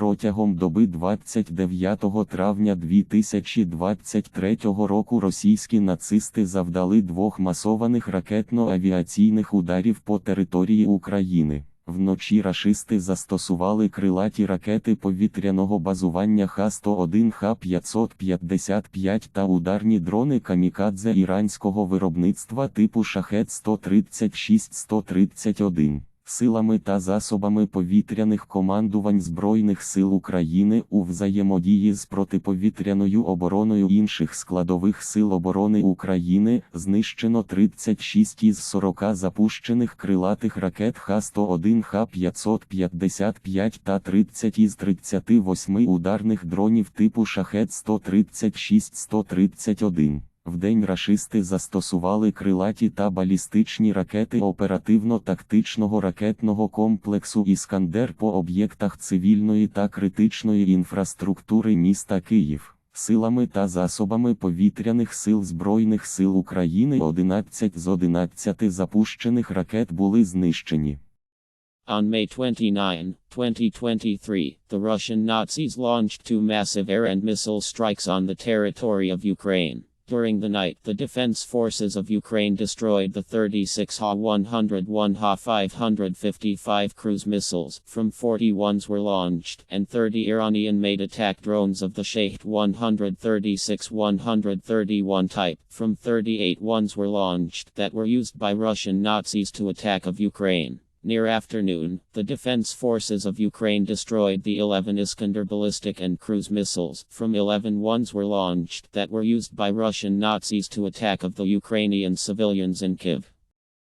Протягом доби 29 травня 2023 року російські нацисти завдали двох масованих ракетно-авіаційних ударів по території України. Вночі рашисти застосували крилаті ракети повітряного базування Х-101, Х-555 та ударні дрони камікадзе іранського виробництва типу Шахет-136-131. Силами та засобами повітряних командувань Збройних сил України у взаємодії з протиповітряною обороною інших складових сил оборони України знищено 36 із 40 запущених крилатих ракет Х-101, Х-555 та 30 із 38 ударних дронів типу Шахет-136-131. Вдень рашисти застосували крилаті та балістичні ракети оперативно-тактичного ракетного комплексу Іскандер по об'єктах цивільної та критичної інфраструктури міста Київ. Силами та засобами повітряних сил Збройних сил України 11 з 11 запущених ракет були знищені. On May 29, 2023, the Russian Nazis launched two massive air and missile strikes on the territory of Ukraine. During the night, the defense forces of Ukraine destroyed the 36 Ha-101 Ha-555 cruise missiles, from 40 ones were launched, and 30 Iranian-made attack drones of the Shahed 136-131 type, from 38 ones were launched, that were used by Russian Nazis to attack of Ukraine. Near afternoon, the defense forces of Ukraine destroyed the 11 Iskander ballistic and cruise missiles. From 11 ones were launched that were used by Russian Nazis to attack of the Ukrainian civilians in Kiev.